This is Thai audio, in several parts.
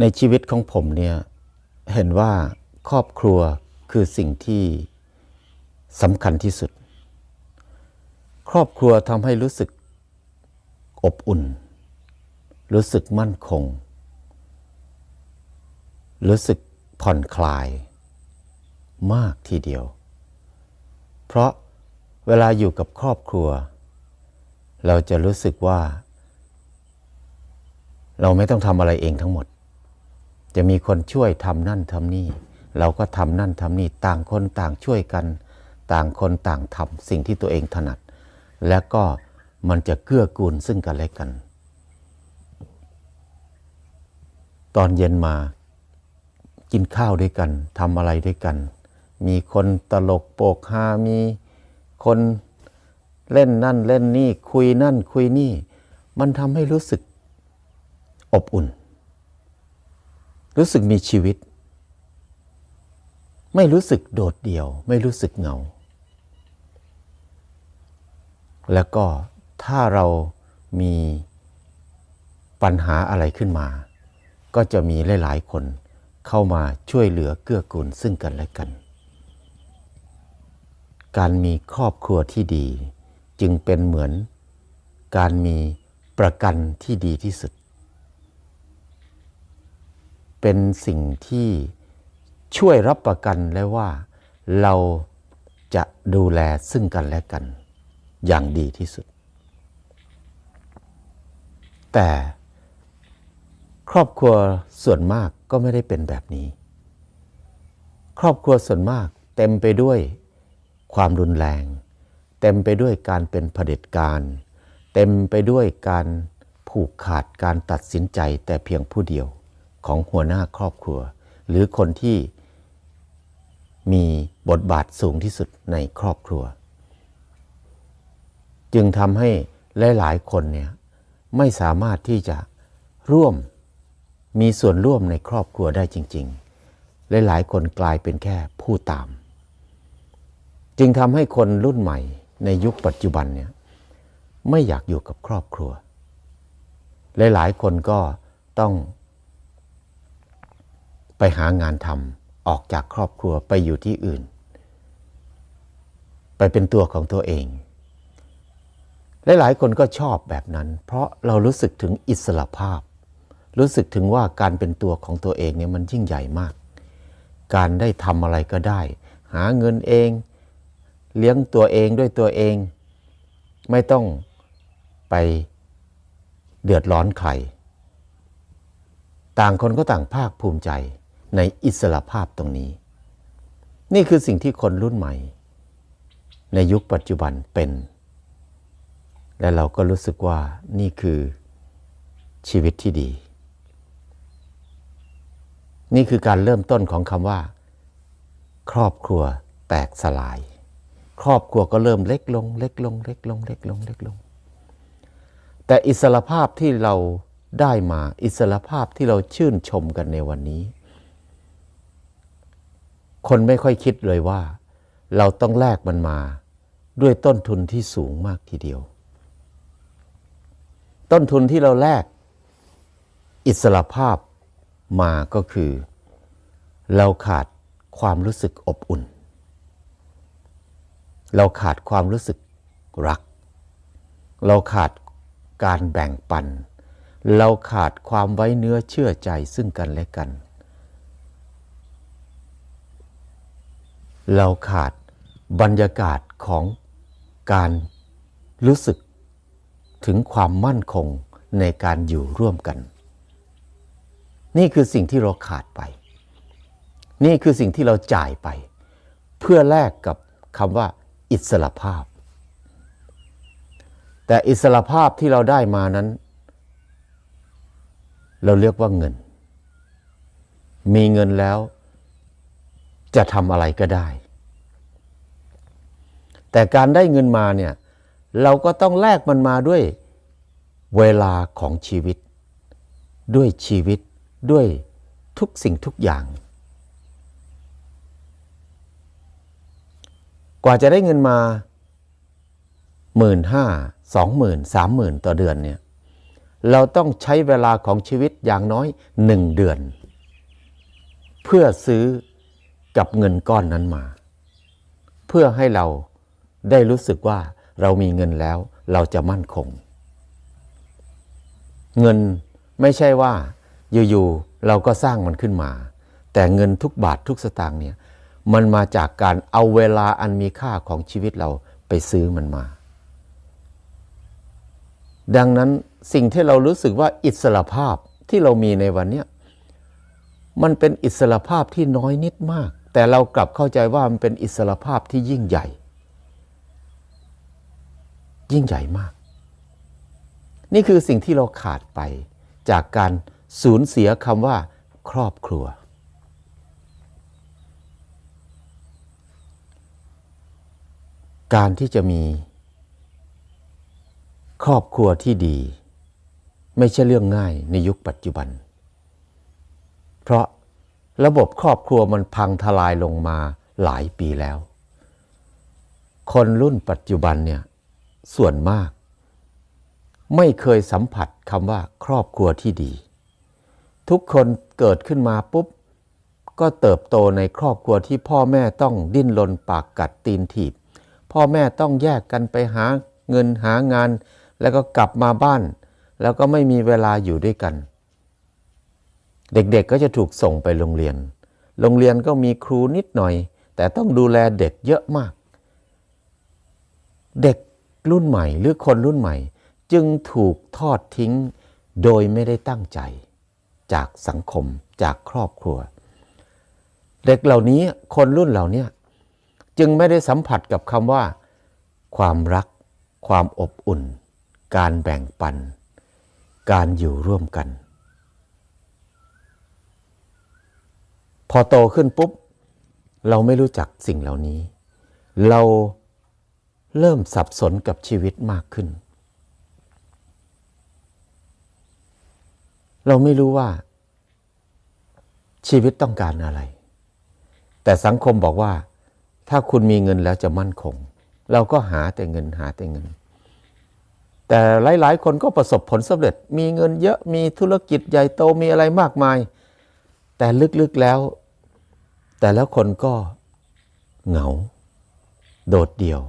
ในชีวิตของผมเนี่ยเห็นว่าครอบครัวคือสิ่งที่สำคัญที่สุด ครอบครัวทำให้รู้สึกอบอุ่น รู้สึกมั่นคง รู้สึกผ่อนคลายมากทีเดียว เพราะเวลาอยู่กับครอบครัว เราจะรู้สึกว่า เราไม่ต้องทำอะไรเองทั้งหมด จะมีคนช่วยทำนั่นทำนี่ เราก็ทำนั่นทำนี่ต่างคนต่างช่วยกัน ต่างคนต่างทำสิ่งที่ตัวเองถนัด และก็มันจะเกื้อกูลซึ่งกันและกัน ตอนเย็นมากินข้าวด้วยกันทำอะไรด้วยกัน มีคนตลกโปกฮามีคนเล่นนั่นเล่นนี่คุยนั่นคุยนี่ มันทำให้รู้สึกอบอุ่น รู้สึกมีชีวิต ไม่รู้สึกโดดเดี่ยว ไม่รู้สึกเหงา แล้วก็ถ้าเรามีปัญหาอะไรขึ้นมา ก็จะมีหลาย ๆ คนเข้ามาช่วยเหลือเกื้อกูลซึ่งกันและกัน การมีครอบครัวที่ดี จึงเป็นเหมือน การมีประกันที่ดีที่สุด เป็นสิ่งที่ช่วยรับประกันและว่าเราจะดูแลซึ่งกันและกันอย่างดีที่สุด แต่ครอบครัวส่วนมากก็ไม่ได้เป็นแบบนี้ ครอบครัวส่วนมากเต็มไปด้วยความรุนแรง เต็มไปด้วยการเป็นเผด็จการ เต็มไปด้วยการผูกขาดการตัดสินใจแต่เพียงผู้เดียว ของหัวหน้าครอบครัว หรือคนที่มีบทบาทสูงที่สุดในครอบครัว จึงทำให้หลายๆคนเนี่ยไม่สามารถที่จะร่วมมีส่วนร่วมในครอบครัวได้จริง ๆ หลายๆคนกลายเป็นแค่ผู้ตาม จึงทำให้คนรุ่นใหม่ในยุคปัจจุบันเนี่ยไม่อยากอยู่กับครอบครัว หลายๆคนก็ต้อง ไปหางานทำออกจากครอบครัวไปอยู่ที่อื่น ไปเป็นตัวของตัวเองหลายๆคนก็ชอบแบบนั้น เพราะเรารู้สึกถึงอิสระภาพ รู้สึกถึงว่าการเป็นตัวของตัวเองเนี่ยมันยิ่งใหญ่มาก การได้ทำอะไรก็ได้ หาเงินเอง เลี้ยงตัวเองด้วยตัวเอง ไม่ต้องไปเดือดร้อนใคร ต่างคนก็ต่างภาคภูมิใจ ในอิสระภาพตรงนี้ นี่คือสิ่งที่คนรุ่นใหม่ ในยุคปัจจุบันเป็น และเราก็รู้สึกว่านี่คือชีวิตที่ดี นี่คือการเริ่มต้นของคำว่า ครอบครัวแตกสลาย ครอบครัวก็เริ่มเล็กลง เล็กลง เล็กลง เล็กลง เล็กลง แต่อิสรภาพที่เราได้มาอิสรภาพที่เราชื่นชมกันในวันนี้ คนไม่ค่อยคิดเลยว่า เราต้องแลกมันมาด้วยต้นทุนที่สูงมากทีเดียว ต้นทุนที่เราแลกอิสรภาพมาก็คือ เราขาดความรู้สึกอบอุ่น เราขาดความรู้สึกรัก เราขาดการแบ่งปัน เราขาดความไว้เนื้อเชื่อใจซึ่งกันและกัน เราขาดบรรยากาศของการรู้สึกถึงความมั่นคงในการอยู่ร่วมกัน นี่คือสิ่งที่เราขาดไป นี่คือสิ่งที่เราจ่ายไป เพื่อแลกกับคำว่าอิสระภาพ แต่อิสระภาพที่เราได้มานั้น เราเรียกว่าเงิน มีเงินแล้ว จะทำอะไรก็ได้ แต่การได้เงินมาเนี่ยเราก็ต้องแลกมันมาด้วยเวลาของชีวิต ด้วยชีวิตด้วยทุกสิ่งทุกอย่าง กว่าจะได้เงินมาหมื่นห้าสองหมื่นสามหมื่นต่อเดือนเนี่ยเราต้องใช้เวลาของชีวิตอย่างน้อยหนึ่งเดือน เพื่อซื้อ กับเงินก้อนนั้นมา เพื่อให้เราได้รู้สึกว่าเรามีเงินแล้วเราจะมั่นคง เงินไม่ใช่ว่าอยู่ๆเราก็สร้างมันขึ้นมา แต่เงินทุกบาททุกสตางค์เนี่ยมันมาจากการเอาเวลาอันมีค่าของชีวิตเราไปซื้อมันมา ดังนั้นสิ่งที่เรารู้สึกว่าอิสระภาพที่เรามีในวันนี้มันเป็นอิสระภาพที่น้อยนิดมาก แต่เรากลับเข้าใจว่ามันเป็นอิสระภาพที่ยิ่งใหญ่ ยิ่งใหญ่มาก นี่คือสิ่งที่เราขาดไปจากการสูญเสียคำว่า ครอบครัว การที่จะมี ครอบครัวที่ดี ไม่ใช่เรื่องง่ายในยุคปัจจุบัน เพราะ ระบบครอบครัวมันพังทลายลงมาหลายปีแล้ว คนรุ่นปัจจุบันเนี่ยส่วนมาก ไม่เคยสัมผัสคำว่าครอบครัวที่ดี ทุกคนเกิดขึ้นมาปุ๊บ ก็เติบโตในครอบครัวที่พ่อแม่ต้องดิ้นรนปากกัดตีนถีบ พ่อแม่ต้องแยกกันไปหาเงินหางาน แล้วก็กลับมาบ้าน แล้วก็ไม่มีเวลาอยู่ด้วยกัน เด็กๆก็จะถูกส่งไปโรงเรียน โรงเรียนก็มีครูนิดหน่อย แต่ต้องดูแลเด็กเยอะมาก เด็กรุ่นใหม่หรือคนรุ่นใหม่ จึงถูกทอดทิ้งโดยไม่ได้ตั้งใจ จากสังคมจากครอบครัว เด็กเหล่านี้คนรุ่นเหล่านี้จึงไม่ได้สัมผัสกับคำว่า ความรัก ความอบอุ่น การแบ่งปัน การอยู่ร่วมกัน พอโตขึ้นปุ๊บ เราไม่รู้จักสิ่งเหล่านี้ เราเริ่มสับสนกับชีวิตมากขึ้น เราไม่รู้ว่า ชีวิตต้องการอะไร แต่สังคมบอกว่า ถ้าคุณมีเงินแล้วจะมั่นคง เราก็หาแต่เงินหาแต่เงิน แต่หลาย ๆ คนก็ประสบผลสำเร็จ มีเงินเยอะมีธุรกิจใหญ่โตมีอะไรมากมาย แต่ลึก ๆ แล้ว แต่แล้วคนก็เหงา โดดเดี่ยว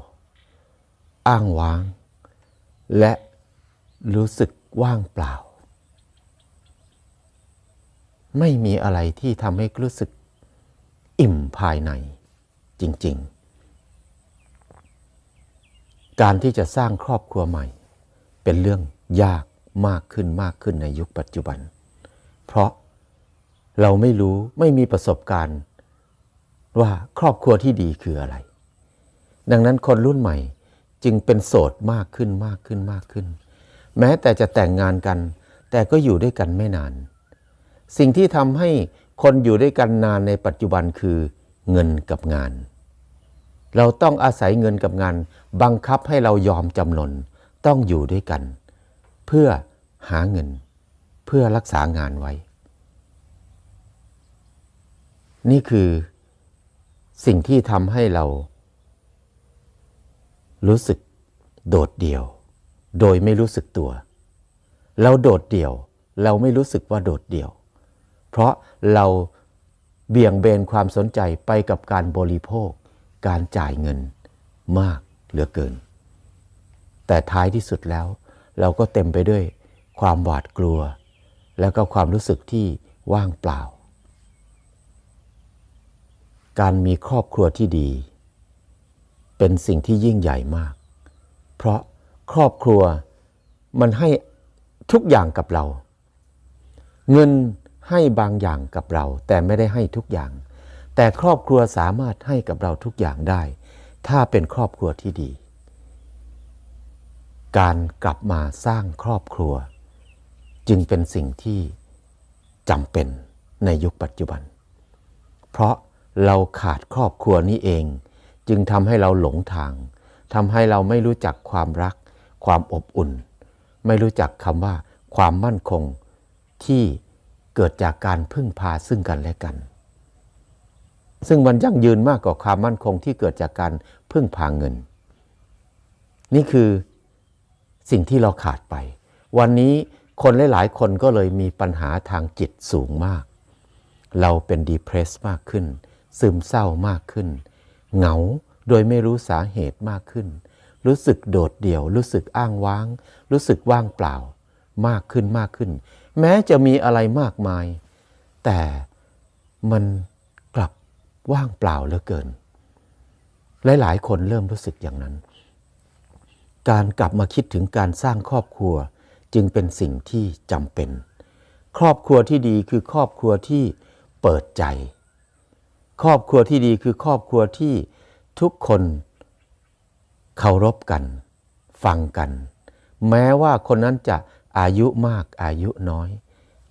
อ้างว้าง และรู้สึกว่างเปล่า ไม่มีอะไรที่ทำให้รู้สึกอิ่มภายในจริง ๆ การที่จะสร้างครอบครัวใหม่ เป็นเรื่องยากมากขึ้นมากขึ้นในยุคปัจจุบัน เพราะเราไม่รู้ไม่มีประสบการณ์ ว่าครอบครัวที่ดีคืออะไร ดังนั้นคนรุ่นใหม่จึงเป็นโสดมากขึ้นมากขึ้นมากขึ้น แม้แต่จะแต่งงานกัน แต่ก็อยู่ด้วยกันไม่นาน สิ่งที่ทำให้คนอยู่ด้วยกันนานในปัจจุบันคือเงินกับงาน เราต้องอาศัยเงินกับงาน บังคับให้เรายอมจำนนต้องอยู่ด้วยกัน เพื่อหาเงิน เพื่อรักษางานไว้ นี่คือ สิ่งที่ทำให้เรา รู้สึกโดดเดี่ยว โดยไม่รู้สึกตัว เราโดดเดี่ยว เราไม่รู้สึกว่าโดดเดี่ยว เพราะเราเบี่ยงเบนความสนใจไปกับการบริโภค การจ่ายเงินมากเหลือเกิน แต่ท้ายที่สุดแล้ว เราก็เต็มไปด้วยความหวาดกลัว แล้วก็ความรู้สึกที่ว่างเปล่า การมีครอบครัวที่ดี เป็นสิ่งที่ยิ่งใหญ่มาก เพราะครอบครัวมันให้ทุกอย่างกับเรา เงินให้บางอย่างกับเรา แต่ไม่ได้ให้ทุกอย่าง แต่ครอบครัวสามารถให้กับเราทุกอย่างได้ ถ้าเป็นครอบครัวที่ดี การกลับมาสร้างครอบครัว จึงเป็นสิ่งที่จำเป็นในยุคปัจจุบัน เพราะ เราขาดครอบครัวนี้เอง จึงทำให้เราหลงทางทำให้เราไม่รู้จักความรัก ความอบอุ่น ไม่รู้จักคำว่าความมั่นคงที่เกิดจากการพึ่งพาซึ่งกันและกัน ซึ่งมันยั่งยืนมากกว่าความมั่นคงที่เกิดจากการพึ่งพาเงิน นี่คือสิ่งที่เราขาดไป วันนี้คนหลาย ๆ คนก็เลยมีปัญหาทางจิตสูงมาก เราเป็นดีเพรสมากขึ้น ซึมเศร้ามากขึ้น เหงาโดยไม่รู้สาเหตุมากขึ้น รู้สึกโดดเดี่ยว รู้สึกอ้างว้าง รู้สึกว่างเปล่า มากขึ้นมากขึ้น แม้จะมีอะไรมากมาย แต่มันกลับว่างเปล่าเหลือเกิน หลายๆ คนเริ่มรู้สึกอย่างนั้น การกลับมาคิดถึงการสร้างครอบครัวจึงเป็นสิ่งที่จำเป็น ครอบครัวที่ดีคือครอบครัวที่เปิดใจ ครอบครัวที่ดีคือครอบครัวที่ทุกคนเคารพกัน ฟังกัน แม้ว่าคนนั้นจะอายุมากอายุน้อย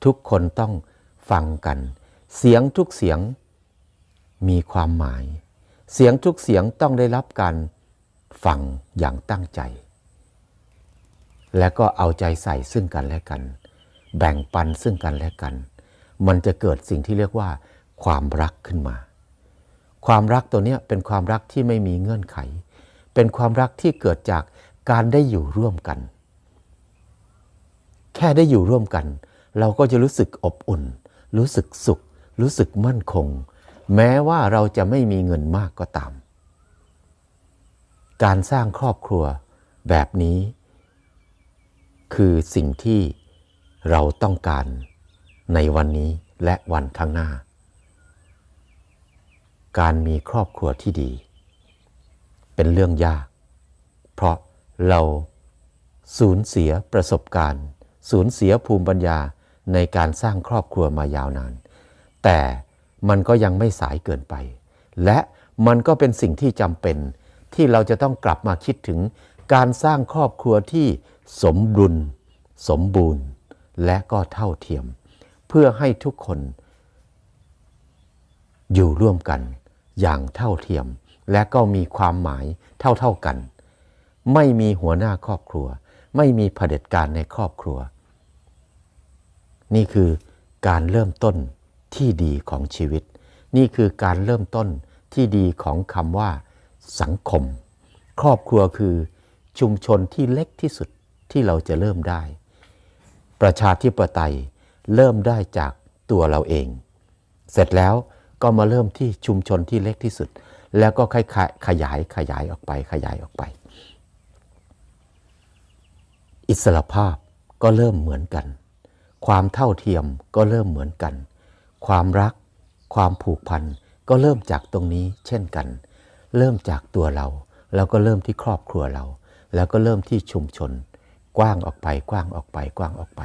ทุกคนต้องฟังกัน เสียงทุกเสียงมีความหมาย เสียงทุกเสียงต้องได้รับการฟังอย่างตั้งใจ และก็เอาใจใส่ซึ่งกันและกัน แบ่งปันซึ่งกันและกัน มันจะเกิดสิ่งที่เรียกว่าความรักขึ้นมา ความรักตัวเนี้ยเป็นความรักที่ไม่มีเงื่อนไข เป็นความรักที่เกิดจากการได้อยู่ร่วมกัน แค่ได้อยู่ร่วมกัน เราก็จะรู้สึกอบอุ่น รู้สึกสุข รู้สึกมั่นคง แม้ว่าเราจะไม่มีเงินมากก็ตาม การสร้างครอบครัวแบบนี้ คือสิ่งที่เราต้องการในวันนี้และวันข้างหน้า การมีครอบครัวที่ดี เป็นเรื่องยาก เพราะเราสูญเสียประสบการณ์ สูญเสียภูมิปัญญาในการสร้างครอบครัวมายาวนาน แต่มันก็ยังไม่สายเกินไป และมันก็เป็นสิ่งที่จำเป็นที่เราจะต้องกลับมาคิดถึงการสร้างครอบครัวที่สมดุลสมบูรณ์ และก็เท่าเทียม เพื่อให้ทุกคนอยู่ร่วมกัน อย่างเท่าเทียม และก็มีความหมายเท่าๆกัน ไม่มีหัวหน้าครอบครัว ไม่มีเผด็จการในครอบครัว นี่คือการเริ่มต้นที่ดีของชีวิต นี่คือการเริ่มต้นที่ดีของคำว่า สังคม ครอบครัวคือชุมชนที่เล็กที่สุดที่เราจะเริ่มได้ ประชาธิปไตยเริ่มได้จากตัวเราเอง เสร็จแล้ว ก็มาเริ่มที่ชุมชนที่เล็กที่สุด แล้วก็ค่อยๆขยายขยายออกไปขยายออกไป อิสรภาพก็เริ่มเหมือนกัน ความเท่าเทียมก็เริ่มเหมือนกัน ความรัก ความผูกพันก็เริ่มจากตรงนี้เช่นกัน เริ่มจากตัวเรา แล้วก็เริ่มที่ครอบครัวเรา แล้วก็เริ่มที่ชุมชน กว้างออกไปกว้างออกไปกว้างออกไป